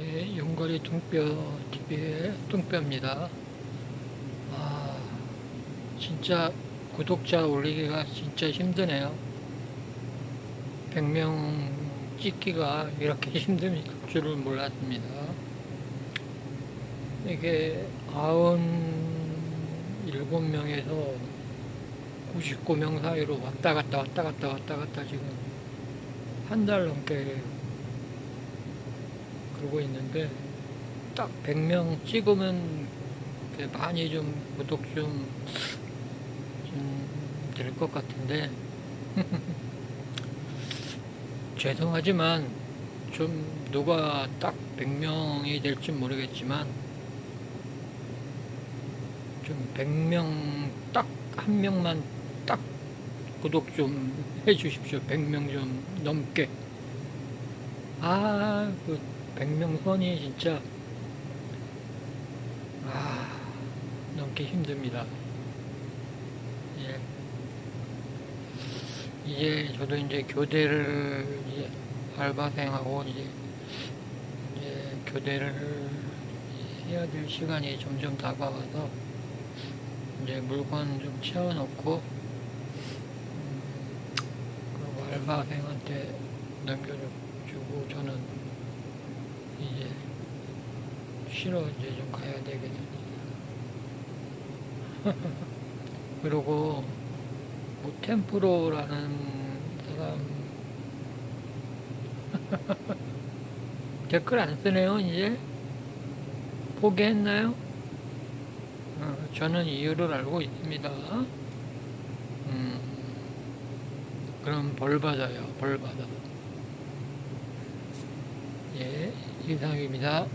네, 용거리 뚱뼈 TV의 뚱뼈입니다. 아, 진짜 구독자 올리기가 진짜 힘드네요. 100명 찍기가 이렇게 힘들 줄을 몰랐습니다. 이게 97명에서 99명 사이로 왔다 갔다 왔다 갔다 왔다 갔다 지금 한 달 넘게 그러고 있는데 딱 100명 찍으면 많이 좀 구독 좀 될 것 같은데 죄송하지만 좀 누가 딱 100명이 될지 모르겠지만 좀 100명 딱 한 명만 딱 구독 좀 해주십시오. 100명 좀 넘게. 아, 그 100명 선이 진짜 아, 넘기 힘듭니다. 예. 이제 저도 이제 교대를 이제 알바생하고 이제, 이제 교대를 해야 될 시간이 점점 다가와서 이제 물건 좀 채워놓고 음, 그리고 알바생한테 넘겨주고 저는 이제 쉬러 이제 좀 가야 되겠습니다. 그리고 모템프로라는 사람 댓글 안 쓰네요 이제 포기했나요? 어, 저는 이유를 알고 있습니다. 음, 그럼 벌 받아요, 벌 받아. 예, 이상입니다.